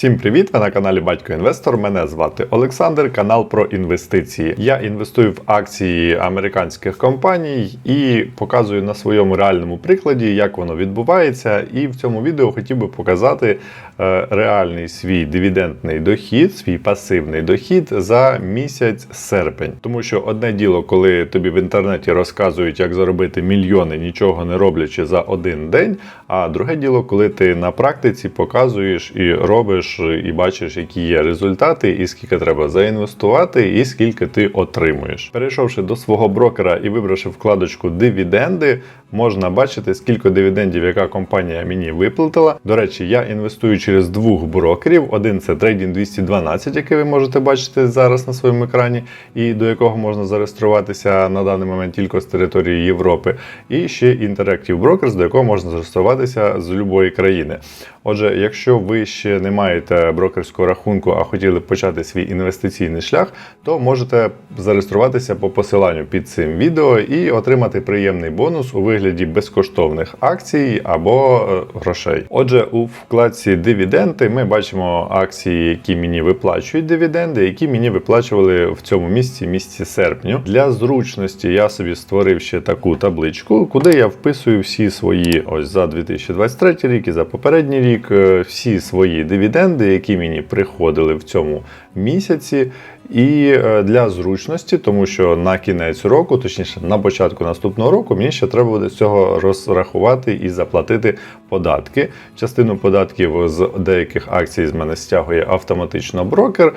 Всім привіт! Ви на каналі Батько Інвестор. Мене звати Олександр, канал про інвестиції. Я інвестую в акції американських компаній і показую на своєму реальному прикладі, як воно відбувається. І в цьому відео хотів би показати е, реальний свій дивідендний дохід, свій пасивний дохід за місяць серпень. Тому що одне діло, коли тобі в інтернеті розказують, як заробити мільйони, нічого не роблячи за один день. А друге діло, коли ти на практиці показуєш і робиш і бачиш, які є результати, і скільки треба заінвестувати, і скільки ти отримуєш. Перейшовши до свого брокера і вибравши вкладочку дивіденди, можна бачити, скільки дивідендів яка компанія мені виплатила. До речі, я інвестую через двох брокерів. Один це Trading 212, який ви можете бачити зараз на своєму екрані, і до якого можна зареєструватися на даний момент тільки з території Європи. І ще Interactive Brokers, до якого можна зареєструватися з будь-якої країни. Отже, якщо ви ще не маєте брокерського рахунку, а хотіли почати свій інвестиційний шлях, то можете зареєструватися по посиланню під цим відео і отримати приємний бонус у вигляді безкоштовних акцій або е, грошей. Отже, у вкладці дивіденди ми бачимо акції, які мені виплачують дивіденди, які мені виплачували в цьому місці місці серпню. Для зручності я собі створив ще таку табличку, куди я вписую всі свої ось за 2023 рік і за попередній рік е, всі свої дивіденди, які мені приходили в цьому місяці. І е, для зручності, тому що на кінець року, точніше на початку наступного року, мені ще треба буде з цього розрахувати і заплатити податки. Частину податків з деяких акцій з мене стягує автоматично брокер.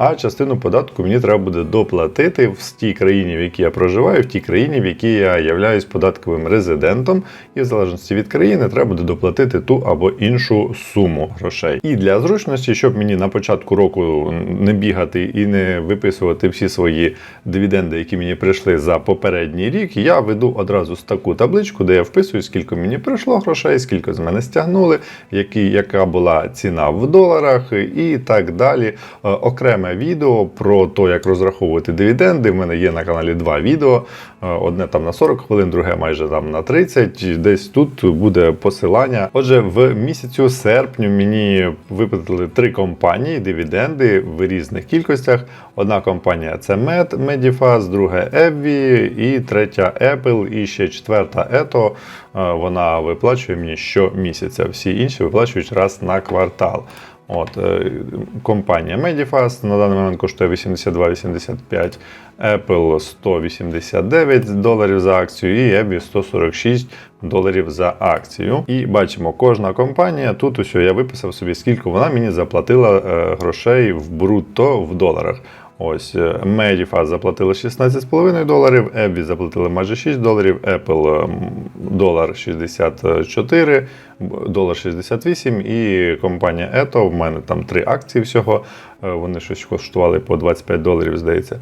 А частину податку мені треба буде доплатити в тій країні, в якій я проживаю, в тій країні, в якій я являюсь податковим резидентом, і в залежності від країни треба буде доплатити ту або іншу суму грошей. І для зручності, щоб мені на початку року не бігати і не виписувати всі свої дивіденди, які мені прийшли за попередній рік, я веду одразу з таку табличку, де я вписую, скільки мені прийшло грошей, скільки з мене стягнули, які, яка була ціна в доларах і так далі. Е, Окреме відео про те, як розраховувати дивіденди. В мене є на каналі два відео. Е, Одне там на 40 хвилин, друге майже там на 30. Десь тут буде посилання. Отже, в місяцю серпню мені виплатили три компанії дивіденди в різних кількостях. Одна компанія це Med, Medifast, друга Evvi і третя Apple, і ще четверта Eto. Е, Вона виплачує мені щомісяця. Всі інші виплачують раз на квартал. От, е, Компанія Medifast на даний момент коштує 82,85, Apple 189 доларів за акцію і EBI 146 доларів за акцію. І бачимо, кожна компанія, тут усе я виписав собі, скільки вона мені заплатила е, грошей в брутто в доларах. Ось е, Medifast заплатили 16,5 доларів, Ebby заплатили майже 6 доларів, Apple долар 64, долар 68 і компанія Eto, в мене там три акції всього, вони щось коштували по 25 доларів, здається,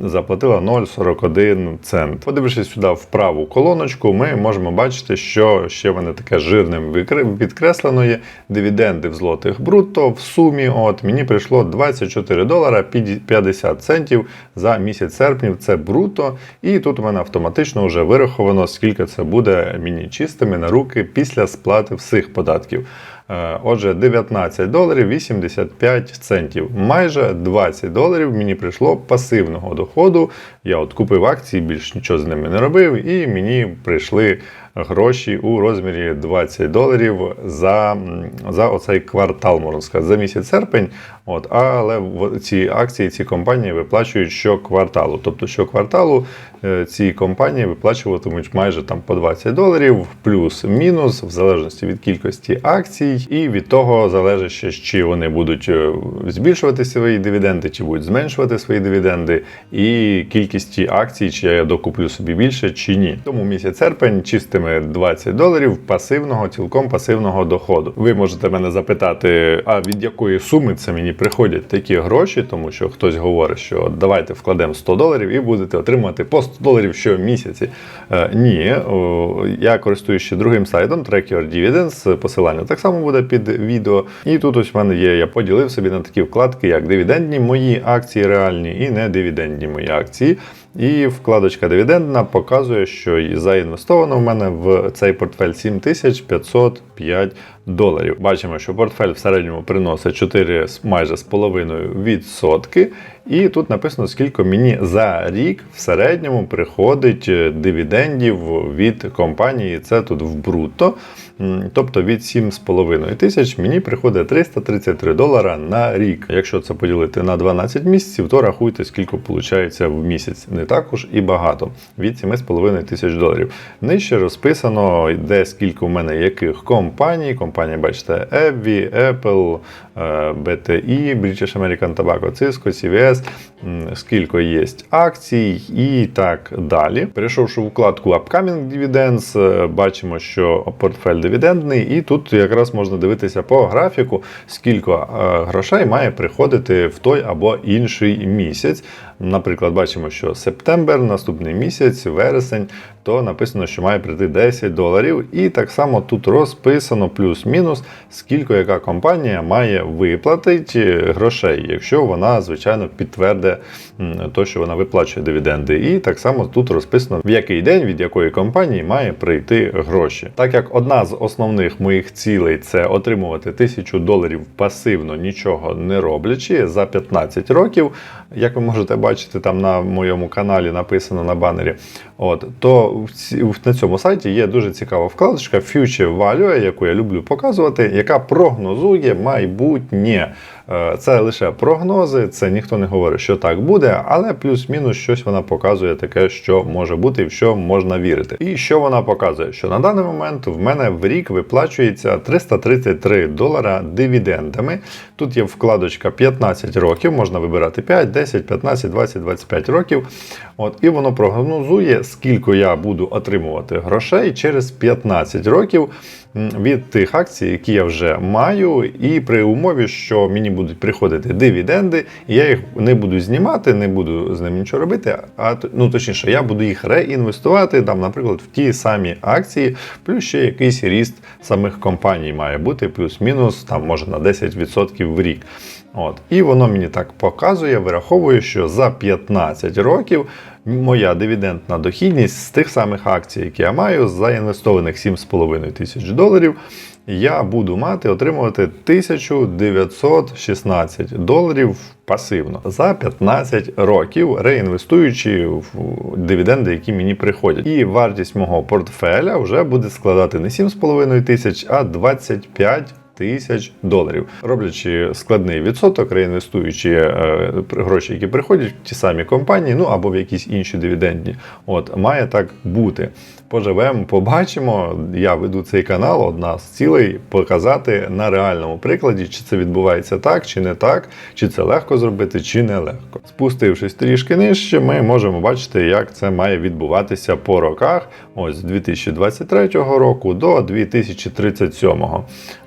заплатила 0,41 цент. Подивившись сюди в праву колоночку, ми можемо бачити, що ще вони таке жирним підкреслено є. Дивіденди в злотих брутто в сумі от мені прийшло 24 долара 50 центів за місяць серпнів. Це бруто. І тут у мене автоматично вже вираховано, скільки це буде мені чистими на руки після сплати всіх податків. Е, Отже, 19 доларів 85 центів. Майже 20 доларів мені прийшло пасивного доходу. Я от купив акції, більш нічого з ними не робив, і мені прийшли гроші у розмірі 20 доларів за, за оцей квартал, можна сказати, за місяць серпень. От, але ці акції, ці компанії виплачують щокварталу. Тобто щокварталу е, ці компанії виплачуватимуть майже там по 20 доларів, плюс-мінус, в залежності від кількості акцій, і від того залежить ще, чи вони будуть е, збільшувати свої дивіденди, чи будуть зменшувати свої дивіденди, і кількості акцій, чи я докуплю собі більше, чи ні. Тому місяць серпень чистими 20 доларів пасивного, цілком пасивного доходу. Ви можете мене запитати, а від якої суми це мені приходять такі гроші, тому що хтось говорить, що давайте вкладемо 100 доларів і будете отримувати по 100 доларів щомісяці. Е, ні, о, я користуюсь ще другим сайтом Track Your Dividends, посилання так само буде під відео. І тут ось в мене є, я поділив собі на такі вкладки, як дивідендні мої акції реальні і не дивідендні мої акції. І вкладочка дивідендна показує, що заінвестовано в мене в цей портфель 7505 доларів. Бачимо, що портфель в середньому приносить 4 з- майже з половиною відсотки. І тут написано, скільки мені за рік в середньому приходить е, дивідендів від компанії. Це тут в брутто. Тобто від 7,5 тисяч мені приходить 333 долара на рік. Якщо це поділити на 12 місяців, то рахуйте, скільки виходить в місяць. Не також і багато. Від 7,5 тисяч доларів. Нижче розписано, де скільки у мене яких компаній. Компанії, бачите, Ebby, Apple, BTI, British American Tobacco, Cisco, CVS, скільки є акцій і так далі. Перейшовши в вкладку Upcoming Dividends, е, бачимо, що портфель дивідендний, і тут якраз можна дивитися по графіку, скільки е, грошей має приходити в той або інший місяць. Наприклад, бачимо, що септембр, наступний місяць, вересень, то написано, що має прийти 10 доларів. І так само тут розписано плюс-мінус, скільки яка компанія має виплатити грошей, якщо вона, звичайно, підтвердить то, що вона виплачує дивіденди. І так само тут розписано, в який день від якої компанії має прийти гроші. Так як одна з основних моїх цілей це отримувати тисячу доларів пасивно, нічого не роблячи за 15 років, як ви можете бачити, там на моєму каналі написано на банері. От то на цьому сайті є дуже цікава вкладочка Future Value, яку я люблю показувати, яка прогнозує майбутнє. Е, Це лише прогнози, це ніхто не говорить, що так буде, але плюс-мінус щось вона показує таке, що може бути і в що можна вірити. І що вона показує? Що на даний момент в мене в рік виплачується 333 долара дивідендами. Тут є вкладочка 15 років, можна вибирати 5, 10, 15, 20, 25 років. От, і воно прогнозує, скільки я буду отримувати грошей через 15 років від тих акцій, які я вже маю, і при умові, що мені будуть приходити дивіденди, і я їх не буду знімати, не буду з ними нічого робити. А ну точніше, я буду їх реінвестувати, там, наприклад, в ті самі акції, плюс ще якийсь ріст самих компаній має бути, плюс-мінус, там може на 10% в рік. От. І воно мені так показує, вираховує, що за 15 років моя дивідендна дохідність з тих самих акцій, які я маю, заінвестованих 7,5 тисяч доларів, я буду мати отримувати 1916 доларів пасивно за 15 років, реінвестуючи в дивіденди, які мені приходять. І вартість мого портфеля вже буде складати не 7,5 тисяч, а 25 тисяч доларів, роблячи складний відсоток, реінвестуючи е, гроші, які приходять в ті самі компанії, ну або в якісь інші дивідендні. От має так бути. Поживемо, побачимо. Я веду цей канал. Одна з цілей показати на реальному прикладі, чи це відбувається так, чи не так, чи це легко зробити, чи не легко. Спустившись трішки нижче, ми можемо бачити, як це має відбуватися по роках. Ось з 2023 року до 2037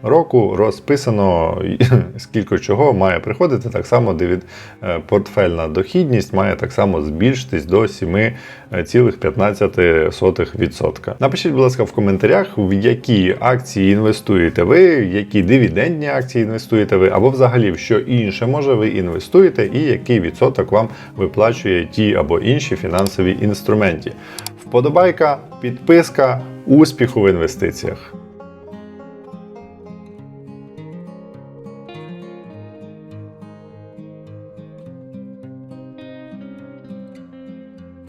року розписано скільки чого має приходити. Так само дивід е, портфельна дохідність має так само збільшитись до 7,15%. Напишіть, будь ласка, в коментарях, в які акції інвестуєте ви, які дивідендні акції інвестуєте ви, або взагалі в що інше може ви інвестуєте, і який відсоток вам виплачує ті або інші фінансові інструменти. Вподобайка, підписка, успіху в інвестиціях.